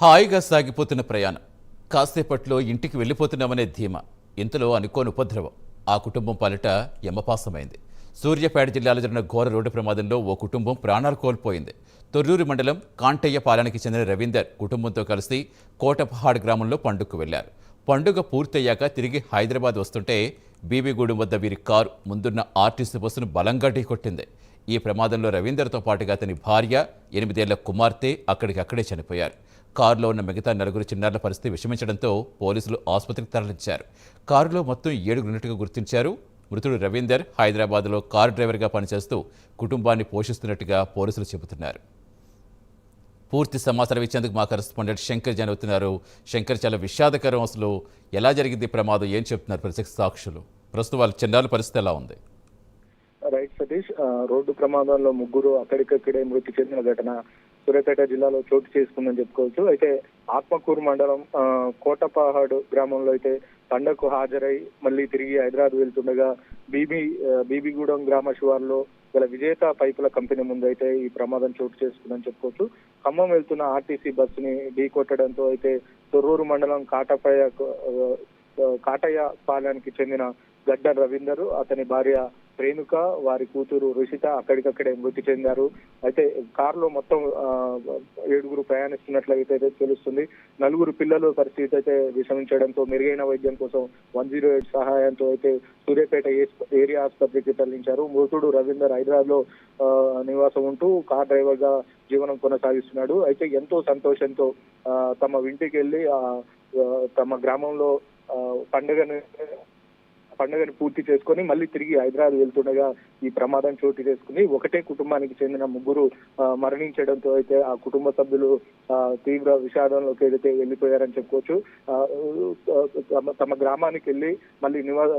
హాయిగా సాగిపోతున్న ప్రయాణం. కాసేపట్లో ఇంటికి వెళ్ళిపోతున్నామనే ధీమా. ఇంతలో అనుకోని ఉపద్రవం. ఆ కుటుంబం పాలిట యమపాసమైంది. సూర్యాపేట జిల్లాలో జరిగిన ఘోర రోడ్డు ప్రమాదంలో ఓ కుటుంబం ప్రాణాలు కోల్పోయింది. తొర్రూరు మండలం కాంటయ్య పాలనకి చెందిన రవీందర్ కుటుంబంతో కలిసి కోటపహాడ్ గ్రామంలో పండుగకు వెళ్ళారు పండుగ పూర్తయ్యాక తిరిగి హైదరాబాద్ వస్తుంటే బీబీగూడెం వద్ద వీరి కారు ముందున్న ఆర్టీసీ బస్సును బలంగా ఢీకొట్టింది. ఈ ప్రమాదంలో రవీందర్తో పాటుగా అతని భార్య ఎనిమిదేళ్ళ కుమార్తె అక్కడికక్కడే చనిపోయారు. కారులో ఉన్న మిగతా నలుగురు చిన్నారుల పరిస్థితి విషమించడంతో పోలీసులు ఆసుపత్రికి తరలించారు. కారులో మొత్తం ఏడుగురు ఉన్నట్టుగా గుర్తించారు. మృతుడు రవీందర్ హైదరాబాద్లో కారు డ్రైవర్గా పనిచేస్తూ కుటుంబాన్ని పోషిస్తున్నట్టుగా పోలీసులు చెబుతున్నారు. పూర్తి సమాచారం ఇచ్చేందుకు మా కరెస్పాండెంట్ శంకర్ జన్ అవుతున్నారు. శంకర్ చాలా విషాదకరం అసలు. ఎలా జరిగింది ఈ ప్రమాదం? ఏం చెప్తున్నారు ప్రత్యక్ష సాక్షులు ప్రస్తుతం వాళ్ళ చిన్నారుల పరిస్థితి ఎలా ఉంది? రైట్ సతీష్ రోడ్డు ప్రమాదంలో ముగ్గురు అక్కడికక్కడే మృతి చెందిన ఘటన సూర్యాపేట జిల్లాలో చోటు చేసుకుందని చెప్పుకోవచ్చు. అయితే ఆత్మకూరు మండలం ఆ, కోటపహాడు గ్రామంలో అయితే పండగకు హాజరై మళ్ళీ తిరిగి హైదరాబాద్ వెళ్తుండగా బీబీ బీబీగూడెం గ్రామ శివార్లో గల విజేత పైపుల కంపెనీ ముందు అయితే ఈ ప్రమాదం చోటు చేసుకుందని చెప్పుకోవచ్చు. ఖమ్మం వెళ్తున్న ఆర్టీసీ బస్సుని ఢీ కొట్టడంతో అయితే తొర్రూరు మండలం కాటపయ్య కాటయ్య పాలెనికి చెందిన గడ్డ రవీందర్ అతని భార్య రేణుక వారి కూతురు రుషిత అక్కడికక్కడే మృతి చెందారు. అయితే కారులో మొత్తం ఏడుగురు ప్రయాణిస్తున్నట్లయితే తెలుస్తుంది. నలుగురు పిల్లలు పరిస్థితి అయితే విషమించడంతో మెరుగైన వైద్యం కోసం వన్ జీరో ఎయిట్ సహాయంతో అయితే సూర్యాపేట ఏరియా ఆసుపత్రికి తరలించారు. మృతుడు రవీందర్ హైదరాబాద్లో నివాసం ఉంటూ కార్ డ్రైవర్గా జీవనం కొనసాగిస్తున్నాడు. అయితే ఎంతో సంతోషంతో తమ ఇంటికి వెళ్ళి తమ గ్రామంలో పండుగను పండుగను పూర్తి చేసుకొని మళ్ళీ తిరిగి హైదరాబాద్ వెళ్తుండగా ఈ ప్రమాదం చోటు చేసుకుని ఒకటే కుటుంబానికి చెందిన ముగ్గురు మరణించడంతో అయితే ఆ కుటుంబ సభ్యులు ఆ, తీవ్ర విషాదంలోకి ఏదైతే వెళ్ళిపోయారని చెప్పుకోవచ్చు. ఆ, తమ- తమ గ్రామానికి వెళ్ళి మళ్ళీ నివాస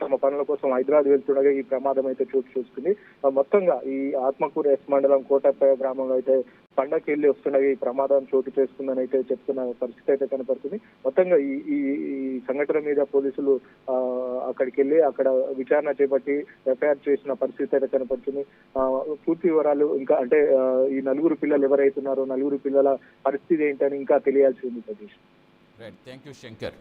తమ పనుల కోసం హైదరాబాద్ వెళ్తుండగా ఈ ప్రమాదం అయితే చోటు చేసుకుంది. మొత్తంగా ఈ ఆత్మకూరు ఎస్ మండలం కోటప్ప గ్రామంలో అయితే పండగకి వెళ్ళి వస్తుండగా ఈ ప్రమాదం చోటు చేసుకుందని అయితే చెప్తున్న పరిస్థితి అయితే కనపడుతుంది. మొత్తంగా ఈ ఈ సంఘటన మీద పోలీసులు అక్కడికి వెళ్ళి అక్కడ విచారణ చేపట్టి ఎఫ్ఐఆర్ చేసిన పరిస్థితి అయితే కనపడుతుంది. పూర్తి వివరాలు ఇంకా అంటే ఈ నలుగురు పిల్లలు ఎవరైతున్నారో నలుగురు పిల్లల పరిస్థితి ఏంటని ఇంకా తెలియాల్సి ఉంది Satish. Right thank you Shankar